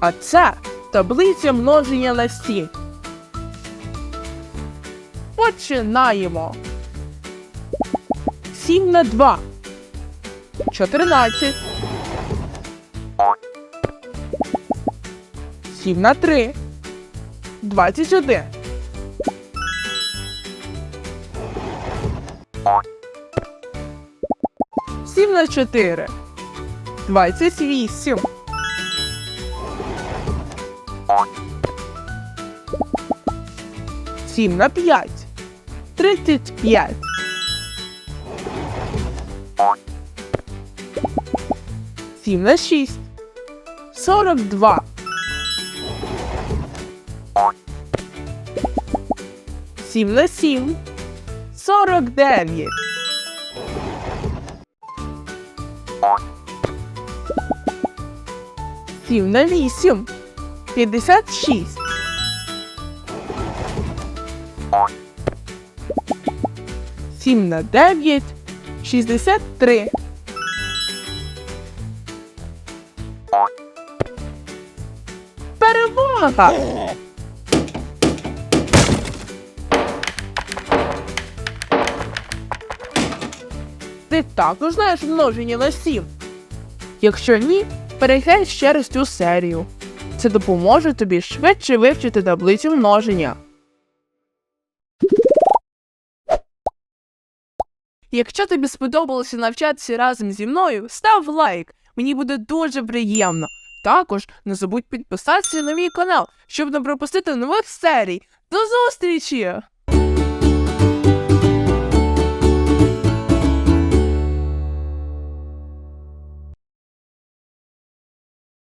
А це таблиця множення на 7. Починаємо. 7 на 2. 14. 7 на 3. 21. 7 на 4. 28. Сім на п'ять. Тридцять п'ять. Сім на шість. Сорок два. Сім на сім. Сорок дев'ять. Сім на вісім. П'ятдесят шість. Сім на дев'ять. Шістдесят три. Перемога! Ти також знаєш множення на сім? Якщо ні, переглянь ще раз цю серію. Це допоможе тобі швидше вивчити таблицю множення. Якщо тобі сподобалося навчатися разом зі мною, став лайк. Мені буде дуже приємно. Також не забудь підписатися на мій канал, щоб не пропустити нових серій. До зустрічі!